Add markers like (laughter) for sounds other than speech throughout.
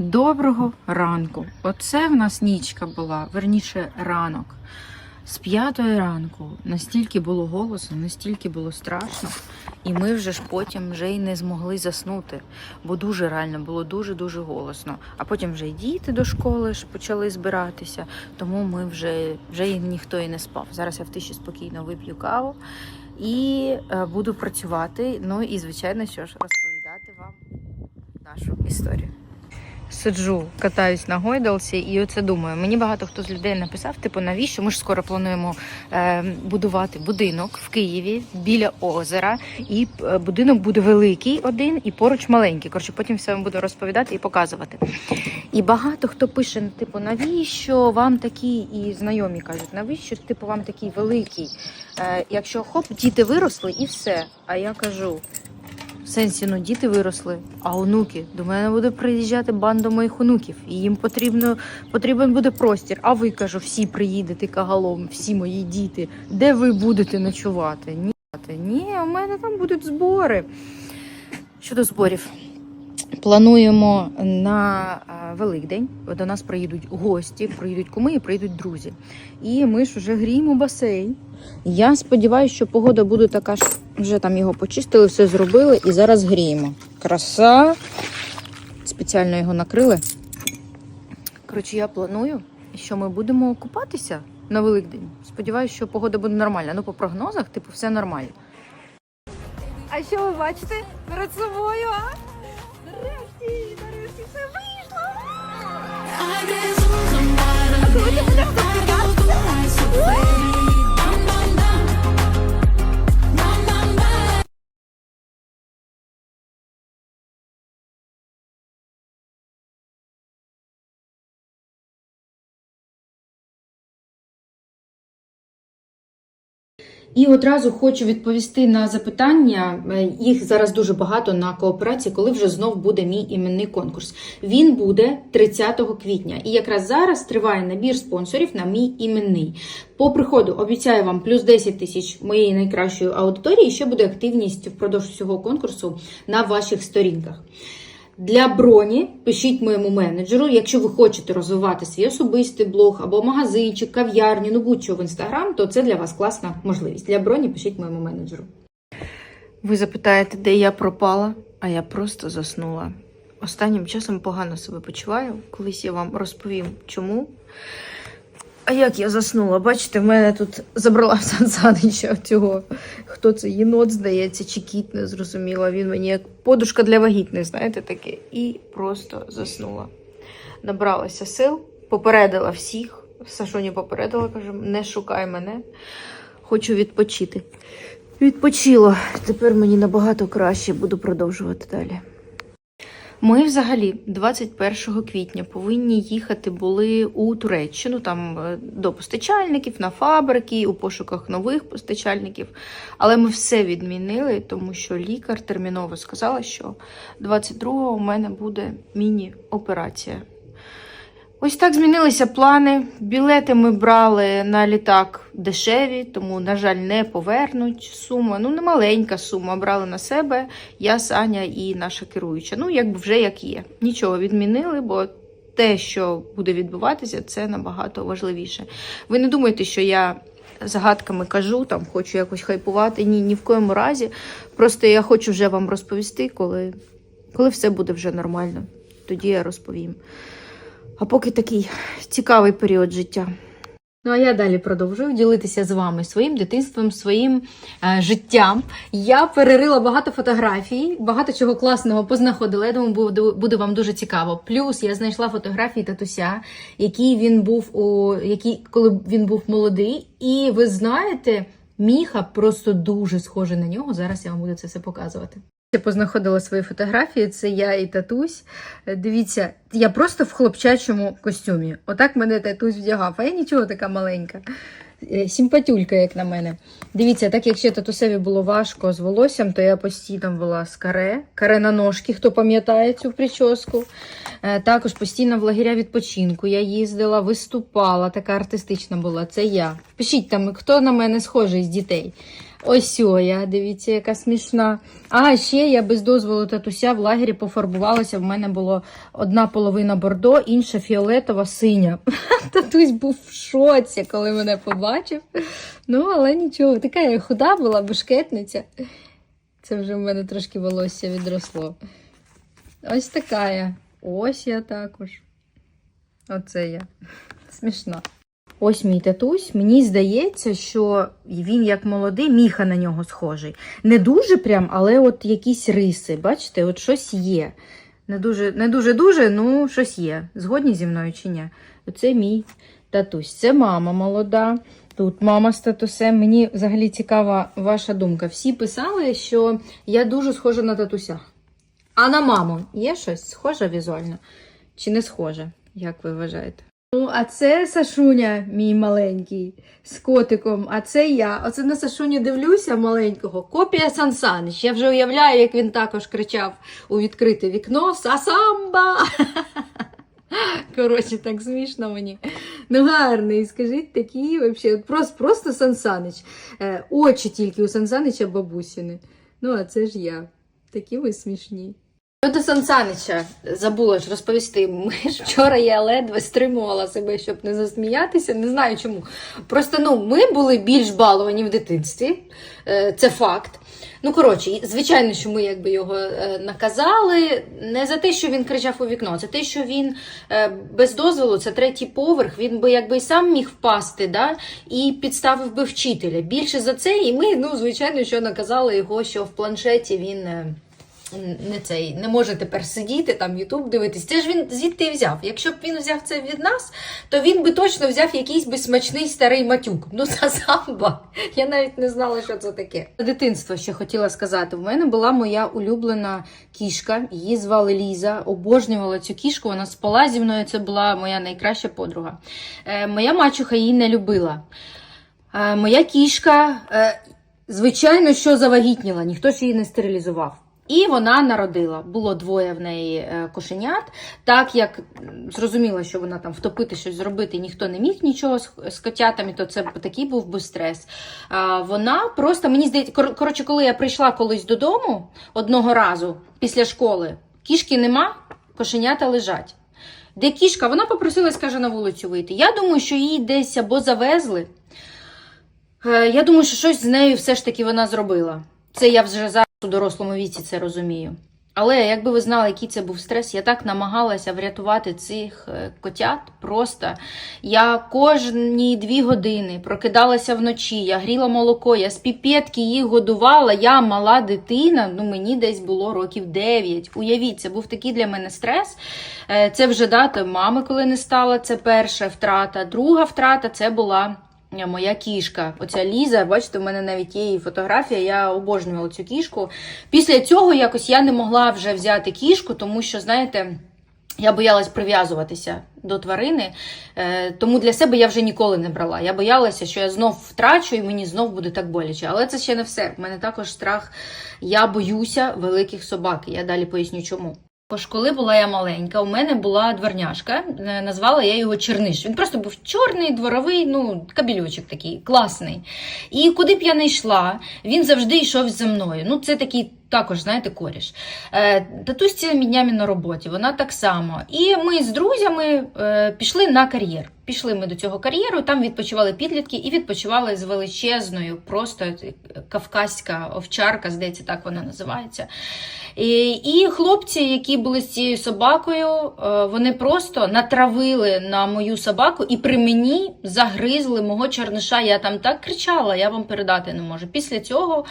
Доброго ранку. Оце в нас нічка була, верніше ранок. З п'ятої ранку настільки було голосно, настільки було страшно, і ми вже ж потім вже й не змогли заснути, бо дуже реально було дуже-дуже голосно. А потім вже й діти до школи ж почали збиратися, тому ми вже, вже і ніхто і не спав. Зараз я в тиші спокійно вип'ю каву і е, буду працювати. Ну і звичайно, що ж розповідати вам нашу історію. Сиджу, катаюсь на гойдалці, і оце думаю. Мені багато хто з людей написав, типу, навіщо? Ми ж скоро плануємо е, будувати будинок в Києві біля озера. І е, будинок буде великий один і поруч маленький. Коротше, потім все вам буду розповідати і показувати. І багато хто пише: типу, навіщо вам такі, і знайомі кажуть, навіщо типу вам такий великий? Е, якщо хоп, діти виросли і все. А я кажу. Сенсі, ну діти виросли, а онуки. До мене буде приїжджати банда моїх онуків. І їм потрібно, потрібен буде простір. А ви кажу, всі приїдете кагалом, всі мої діти. Де ви будете ночувати? Ні, ні, у мене там будуть збори. Щодо зборів. Плануємо на а, Великдень. До нас приїдуть гості, приїдуть куми і приїдуть друзі. І ми ж вже гріємо басейн. Я сподіваюся, що погода буде така ж. Вже там його почистили, все зробили і зараз гріємо. Краса. Спеціально його накрили. Коротше, я планую, що ми будемо купатися на Великдень. Сподіваюся, що погода буде нормальна. Ну, по прогнозах, типу, все нормально. А що ви бачите перед собою, а? Нарешті, нарешті все вийшло! І одразу хочу відповісти на запитання. Е, Їх зараз дуже багато на кооперації, коли вже знов буде мій іменний конкурс. Він буде 30 квітня. І якраз зараз триває набір спонсорів на мій іменний. По приходу обіцяю вам плюс 10 тисяч моєї найкращої аудиторії. Ще буде активність впродовж всього конкурсу на ваших сторінках. Для броні пишіть моєму менеджеру, якщо ви хочете розвивати свій особистий блог або магазинчик, кав'ярню, ну будь-що в інстаграм, то це для вас класна можливість. Для броні пишіть моєму менеджеру. Ви запитаєте, де я пропала, а я просто заснула. Останнім часом погано себе почуваю. Колись я вам розповім, чому. А як я заснула? Бачите, в мене тут забрала в (laughs) Сансанича цього. Хто це? Єнот, здається, чи кіт, не зрозуміла. Він мені як подушка для вагітних, знаєте, таке. І просто заснула. Набралася сил, попередила всіх. Сашоні попередила, каже, не шукай мене. Хочу відпочити. Відпочила. Тепер мені набагато краще, буду продовжувати далі. Ми взагалі 21 квітня повинні їхати були у Туреччину там е, до постачальників на фабрики у пошуках нових постачальників. Але ми все відмінили, тому що лікар терміново сказала, що 22-го у мене буде міні-операція. Ось так змінилися плани. Білети ми брали на літак дешеві, тому, на жаль, не повернуть сума. Ну, не маленька сума. Брали на себе я, Саня і наша керуюча. Ну, якби вже як є. Нічого відмінили, бо те, що буде відбуватися, це набагато важливіше. Ви не думайте, що я загадками кажу, там хочу якось хайпувати. Ні, ні в коєму разі. Просто я хочу вже вам розповісти, коли, коли все буде вже нормально. Тоді я розповім. А поки такий цікавий період життя. Ну, а я далі продовжую ділитися з вами своїм дитинством, своїм е, життям. Я перерила багато фотографій, багато чого класного познаходила. Я думаю, буде, буде вам дуже цікаво. Плюс я знайшла фотографії татуся, який він був у який, коли він був молодий. І ви знаєте, міха просто дуже схожий на нього. Зараз я вам буду це все показувати. Я познаходила свої фотографії, це я і татусь. Е, Дивіться, я просто в хлопчачому костюмі. Отак мене татусь вдягав, а я нічого така маленька. Е, Симпатюлька, як на мене. Дивіться, так як ще татусеві було важко з волоссям, то я постійно була з каре, каре на ножки, хто пам'ятає цю прическу. Е, Також постійно в лагеря відпочинку. Я їздила, виступала, така артистична була. Це я. Пишіть там, хто на мене схожий з дітей. Ось я, дивіться, яка смішна. А ще я без дозволу татуся в лагері пофарбувалася. В мене було одна половина бордо, інша фіолетова синя. (laughs) Татусь був в шоці, коли мене побачив. Ну, але нічого, така я худа була, бешкетниця. Це вже в мене трошки волосся відросло. Ось така я. Ось я також. Оце я. Смішно. Ось мій татусь. Мені здається, що він як молодий, міха на нього схожий. Не дуже прям, але от якісь риси. Бачите, от щось є. Не дуже, не дуже дуже, ну щось є. Згодні зі мною чи ні? Оце мій татусь. Це мама молода. Тут мама з татусем. Мені взагалі цікава ваша думка. Всі писали, що я дуже схожа на татуся. А на маму є щось схоже візуально? Чи не схоже, як ви вважаєте? Ну, а це Сашуня, мій маленький, з котиком. А це я. Оце на Сашуню дивлюся маленького. Копія Сан Санич. Я вже уявляю, як він також кричав у відкрите вікно Сасамба. (laughs) Коротше, так смішно мені. Ну, гарний, скажіть, такий вообще, просто, просто Сан Санич. Е, очі тільки у Сан Санича бабусіни. Ну, а це ж я. Такі ви смішні. Щодо Сан Санича, забула ж розповісти. Ми ж вчора я ледве стримувала себе, щоб не засміятися. Не знаю чому. Просто ну, ми були більш баловані в дитинстві, е, це факт. Ну, коротше, звичайно, що ми якби його е, наказали не за те, що він кричав у вікно, це те, що він е, без дозволу, це третій поверх, він би якби і сам міг впасти, да, і підставив би вчителя. Більше за це, і ми, ну, звичайно, що наказали його, що в планшеті він. Не цей не може тепер сидіти там Ютуб дивитись. Це ж він звідти взяв. Якщо б він взяв це від нас, то він би точно взяв якийсь би смачний старий матюк. Ну це самба. Я навіть не знала, що це таке. Дитинство ще хотіла сказати. В мене була моя улюблена кішка. Її звали Ліза. Обожнювала цю кішку. Вона спала зі мною. Це була моя найкраща подруга. Е, моя мачуха її не любила. Е, моя кішка, е, звичайно, що завагітніла, ніхто ж її не стерилізував. І вона народила. Було двоє в неї е, кошенят. Так як зрозуміла, що вона там втопити щось зробити, ніхто не міг нічого з, котятами, то це такий був би стрес. Вона просто мені здається, коротше, коли я прийшла колись додому одного разу після школи, кішки нема, кошенята лежать. Де кішка, вона попросилась, каже, на вулицю вийти. Я думаю, що її десь або завезли. Е, Я думаю, що щось з нею все ж таки вона зробила. Це я вже зараз у дорослому віці це розумію. Але якби ви знали, який це був стрес, я так намагалася врятувати цих е, котят. Просто я кожні дві години прокидалася вночі, я гріла молоко, я з піпетки їх годувала. Я мала дитина, ну мені десь було років 9. Уявіть, це був такий для мене стрес. Е, Це вже дата мами, коли не стала. Це перша втрата. Друга втрата це була. Моя кішка, оця Ліза, бачите, в мене навіть є її фотографія, я обожнювала цю кішку. Після цього якось я не могла вже взяти кішку, тому що, знаєте, я боялась прив'язуватися до тварини, е, тому для себе я вже ніколи не брала. Я боялася, що я знов втрачу і мені знов буде так боляче. Але це ще не все. В мене також страх. Я боюся великих собак. Я далі поясню чому. Тож, коли була я маленька, у мене була дворняжка, е, назвала я його Черниш. Він просто був чорний, дворовий, ну, кабелючок такий, класний. І куди б я не йшла, він завжди йшов за мною. Ну, це такий також, знаєте, коріш. Е, татусь цілими днями на роботі, вона так само. І ми з друзями е, пішли на кар'єр. Пішли ми до цього кар'єру, там відпочивали підлітки і відпочивали з величезною, просто е, кавказька овчарка, здається, так вона називається. І, і хлопці, які були з цією собакою, вони просто натравили на мою собаку і при мені загризли мого черниша. Я там так кричала, я вам передати не можу. Після цього,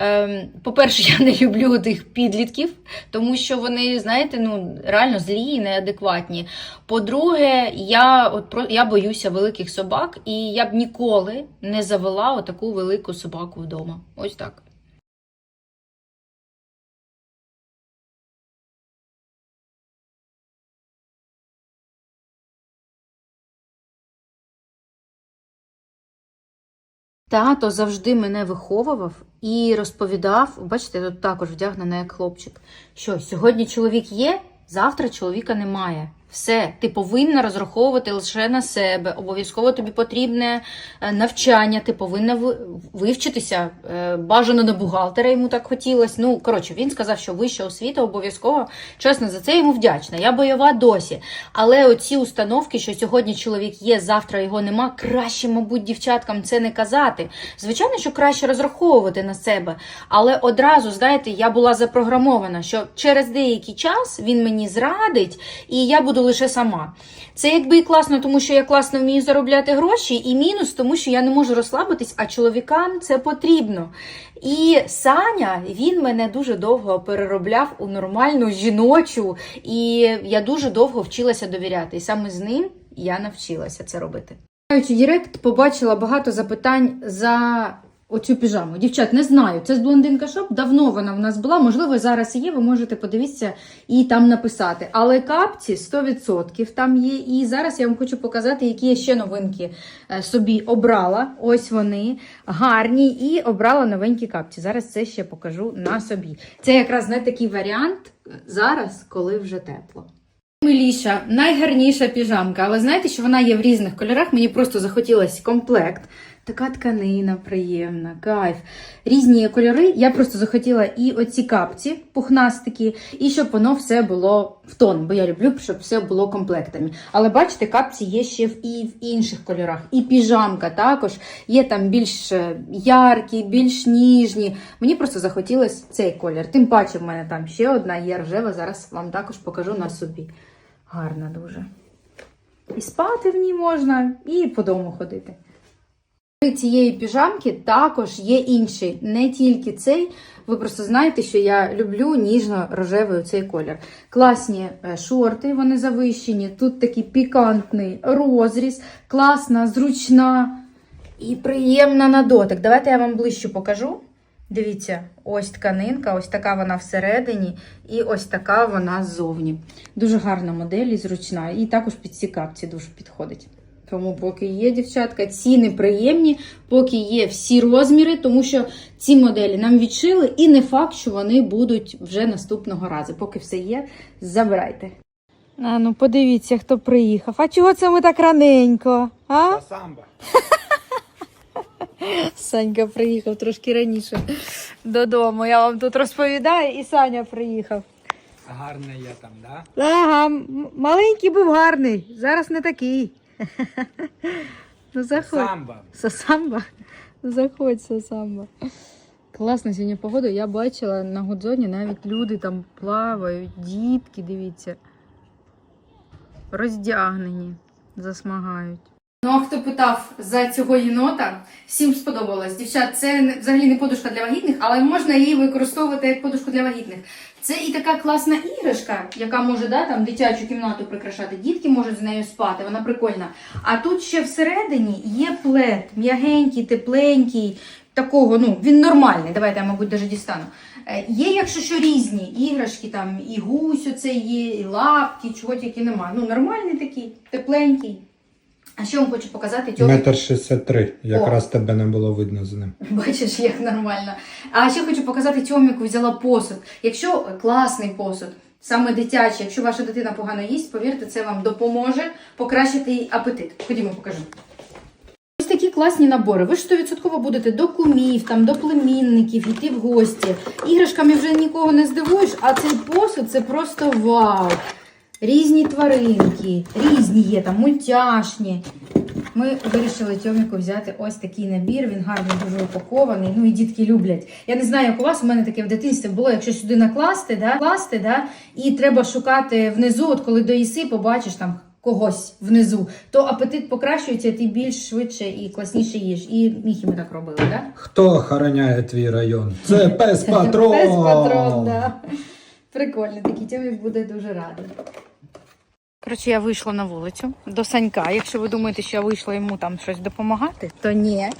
е, по-перше, (laughs) я не люблю тих підлітків, тому що вони, знаєте, ну реально злі і неадекватні. По-друге, я от про я боюся великих собак, і я б ніколи не завела отаку велику собаку вдома. Ось так. Тато завжди мене виховував і розповідав, бачите, тут також вдягнена як хлопчик, що сьогодні чоловік є, завтра чоловіка немає. Все, ти повинна розраховувати лише на себе. Обов'язково тобі потрібне е, навчання, ти повинна вивчитися. е, Бажано на бухгалтера йому так хотілося. Ну, коротше, він сказав, що вища освіта обов'язково. Чесно, за це йому вдячна. Я бойова досі. Але оці установки, що сьогодні чоловік є, завтра його нема, краще, мабуть, дівчаткам це не казати. Звичайно, що краще розраховувати на себе. Але одразу, знаєте, я була запрограмована, що через деякий час він мені зрадить, і я буду лише сама. Це якби і класно, тому що я класно вмію заробляти гроші, і мінус, тому що я не можу розслабитись, а чоловікам це потрібно. І Саня він мене дуже довго переробляв у нормальну жіночу, і я дуже довго вчилася довіряти. І саме з ним я навчилася це робити. Директ, побачила багато запитань за оцю піжаму. Дівчат, не знаю. Це з блондинка шоп. Давно вона в нас була. Можливо, зараз є. Ви можете подивитися і там написати. Але капці 100% там є. І зараз я вам хочу показати, які я ще новинки е, собі обрала. Ось вони гарні, і обрала новенькі капці. Зараз це ще покажу на собі. Це якраз не такий варіант зараз, коли вже тепло. Миліша, найгарніша піжамка, але знаєте, що вона є в різних кольорах. Мені просто захотілося комплект. Така тканина приємна, кайф. Різні кольори. Я просто захотіла і оці капці, пухнастики, і щоб воно все було в тон, бо я люблю, щоб все було комплектами. Але бачите, капці є ще в і в інших кольорах. І піжамка також є там більш е, яркі, більш ніжні. Мені просто захотілося цей колір. Тим паче, в мене там ще одна є рожева. Зараз вам також покажу на собі. Гарна дуже. І спати в ній можна, і по дому ходити. Цієї піжамки також є інші, не тільки цей. Ви просто знаєте, що я люблю ніжно-рожевий цей колір. Класні е, шорти, вони завищені. Тут такий пікантний розріз, класна, зручна і приємна на дотик. Давайте я вам ближче покажу. Дивіться, ось тканинка, ось така вона всередині, і ось така вона ззовні. Дуже гарна модель і зручна. І також під ці капці дуже підходить. Тому, поки є дівчатка, ціни приємні, поки є всі розміри, тому що ці моделі нам відшили, і не факт, що вони будуть вже наступного разу. Поки все є, забирайте. А ну подивіться, хто приїхав. А чого це ми так раненько? А? (laughs) Самба. Санька приїхав трошки раніше додому. Я вам тут розповідаю, і Саня приїхав. Гарний я там, да? Ага, маленький був гарний, зараз не такий. (laughs) Ну заходь. Самба. Сосамба? Ну, Заходь, Сосамба. Класна сьогодні погода. Я бачила на Гудзоні навіть люди там плавають, дітки, дивіться. Роздягнені, засмагають. Ну, а хто питав за цього єнота, всім сподобалось. Дівчат, це взагалі не подушка для вагітних, але можна її використовувати як подушку для вагітних. Це і така класна іграшка, яка може да, там, дитячу кімнату прикрашати. Дітки можуть з нею спати, вона прикольна. А тут ще всередині є плед, м'ягенький, тепленький, такого, ну, він нормальний. Давайте я, мабуть, даже дістану. Е, Є, якщо що, різні іграшки, там і гусь оце є, і лапки, чого тільки немає. Ну, нормальний такий, тепленький. А що вам хочу показати? Тьомі? Метр шістдесят три. Якраз тебе не було видно з ним. (laughs) Бачиш, як нормально. А ще хочу показати Тьоміку взяла посуд. Якщо класний посуд, саме дитячий, якщо ваша дитина погано їсть, повірте, це вам допоможе покращити їй апетит. Ходімо, покажу. Ось такі класні набори. Ви ж 100% будете до кумів, там, до племінників, йти в гості. Іграшками вже нікого не здивуєш, а цей посуд це просто вау. Різні тваринки, різні є там, мультяшні. Ми вирішили Тьоміку взяти ось такий набір. Він гарно дуже упакований. Ну і дітки люблять. Я не знаю, як у вас у мене таке в дитинстві було, якщо сюди накласти, да, класти, да, і треба шукати внизу, от коли доїси, побачиш там когось внизу, то апетит покращується, ти більш швидше і класніше їш. І міхі ми так робили, да? Хто охороняє твій район? Це пес патрон. Пес патрон, да. Прикольно, такий Тьомік буде дуже радий. Коротше, я вийшла на вулицю до Санька. Якщо ви думаєте, що я вийшла йому там щось допомагати, то ні.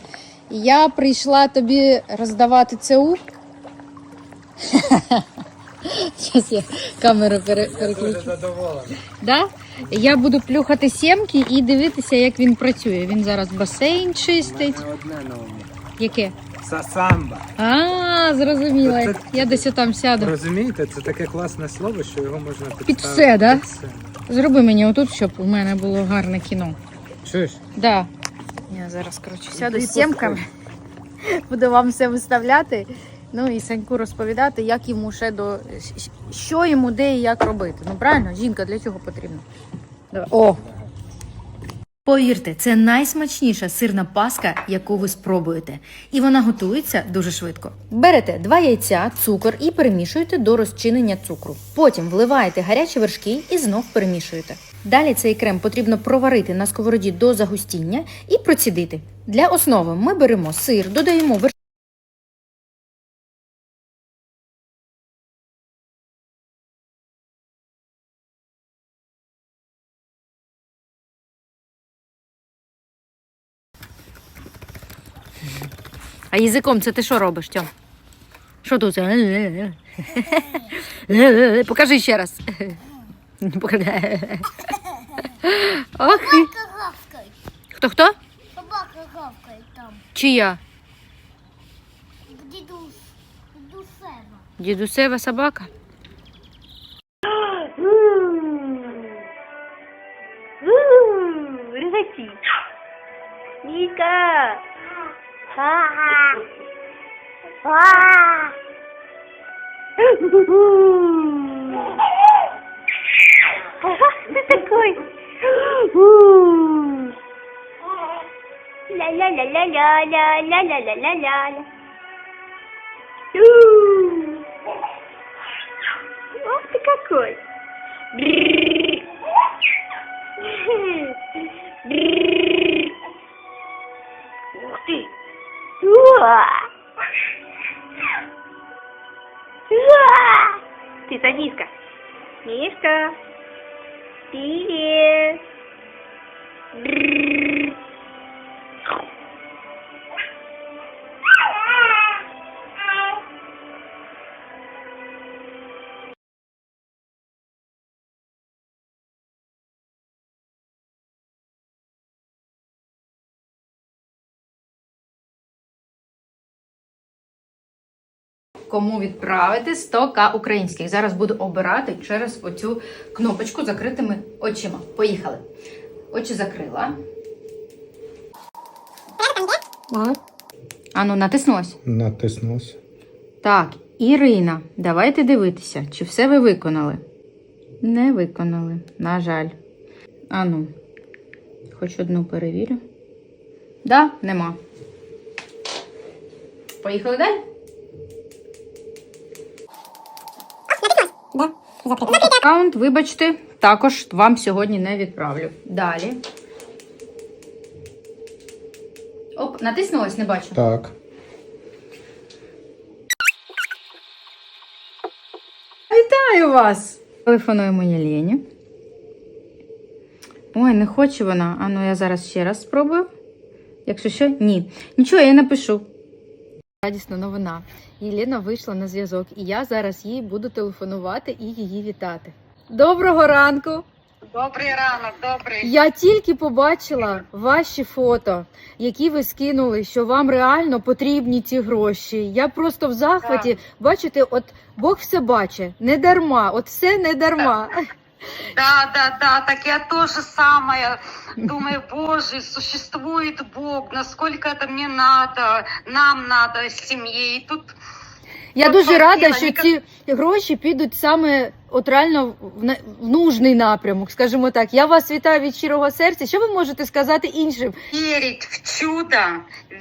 Я прийшла тобі роздавати ЦУ. Зараз я камеру пере- переключу. Да? Я буду плюхати сімки і дивитися, як він працює. Він зараз басейн чистить. Яке? Сасамба. А, зрозуміла. Я десь там сяду. Розумієте, це таке класне слово, що його можна підставити. Під все, да? Зроби мені отут, щоб у мене було гарне кіно. Чуєш? Да. Я зараз, коротше, сяду з сімками. (laughs) Буду вам все виставляти. Ну і Саньку розповідати, як йому ще до що йому де і як робити. Ну правильно, жінка для цього потрібна? Давай. О! Повірте, це найсмачніша сирна паска, яку ви спробуєте. І вона готується дуже швидко. Берете два яйця, цукор і перемішуєте до розчинення цукру. Потім вливаєте гарячі вершки і знов перемішуєте. Далі цей крем потрібно проварити на сковороді до загустіння і процідити. Для основи ми беремо сир, додаємо вершки. А язиком це ти що робиш, Тьом? Що тут? Покажи ще раз. Ох. Собака гавкает. Хто хто? Собака гавкает там. Чия? Дідусь. Дідусева. Дідусева собака. ha ha Tết cười La la la la la la la la la la la Кому відправити 100к українських. Зараз буду обирати через оцю кнопочку з закритими очима. Поїхали. Очі закрила. Ану, натиснулась? Натиснулся. Так, Ірина, давайте дивитися, чи все ви виконали. Не виконали, на жаль. Ану, хоч одну перевірю. Да, нема. Поїхали далі? Аккаунт, вибачте, також вам сьогодні не відправлю. Далі. Оп, натиснулась, не бачу. Так. Вітаю вас! Телефонуємо Єлені. Ой, не хоче вона. А ну я зараз ще раз спробую. Якщо що, ні. Нічого, я напишу. Радісна новина. Єлена вийшла на зв'язок, і я зараз їй буду телефонувати і її вітати. Доброго ранку! Добрий ранок, добрий. Я тільки побачила ваші фото, які ви скинули, що вам реально потрібні ці гроші. Я просто в захваті. Бачите, от Бог все бачить, не дарма, от все не дарма. Да, да, да, так я тоже самое. Думаю, боже, существует Бог, насколько это мне надо, нам надо, семье. И тут Я дуже рада, що ці гроші підуть саме от реально в на- в нужний напрямок, скажімо так. Я вас вітаю від щирого серця. Що ви можете сказати іншим? верить в чудо,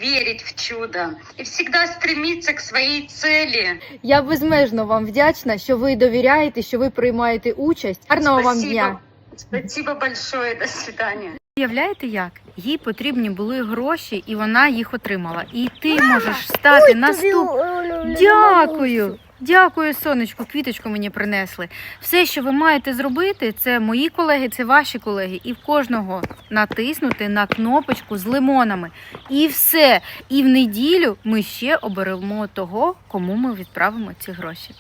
верить в чудо. И всегда стремиться к своей цели. Я безмежно вам вдячна, що ви довіряєте, що ви приймаєте участь. Гарного вам дня. Спасибо большое, до свидания. Уявляєте як? Їй потрібні були гроші, і вона їх отримала. І ти можеш стати наступ. Дякую. Дякую, сонечко, квіточку мені принесли. Все, що ви маєте зробити, це мої колеги, це ваші колеги, і в кожного натиснути на кнопочку з лимонами. І все. І в неділю ми ще оберемо того, кому ми відправимо ці гроші.